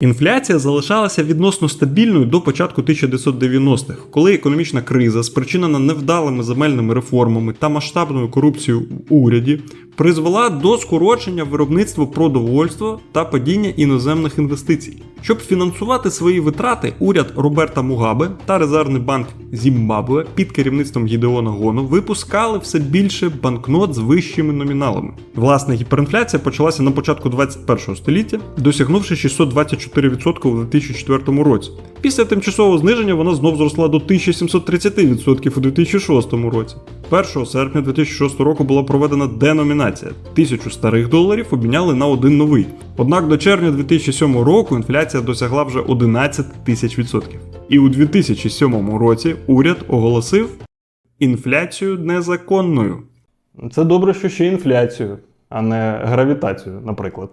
Інфляція залишалася відносно стабільною до початку 1990-х, коли економічна криза, спричинена невдалими земельними реформами та масштабною корупцією в уряді, призвела до скорочення виробництва продовольства та падіння іноземних інвестицій. Щоб фінансувати свої витрати, уряд Роберта Мугабе та Резервний банк Зімбабве під керівництвом Гідеона Гоно випускали все більше банкнот з вищими номіналами. Власне, гіперінфляція почалася на початку 21 століття, досягнувши 624% у 2004 році. Після тимчасового зниження вона знов зросла до 1730% у 2006 році. 1 серпня 2006 року була проведена деномінація. Тисячу старих доларів обміняли на один новий. Однак до червня 2007 року інфляція досягла вже 11 тисяч відсотків. І у 2007 році уряд оголосив інфляцію незаконною. Це добре, що ще інфляцію, а не гравітацію, наприклад.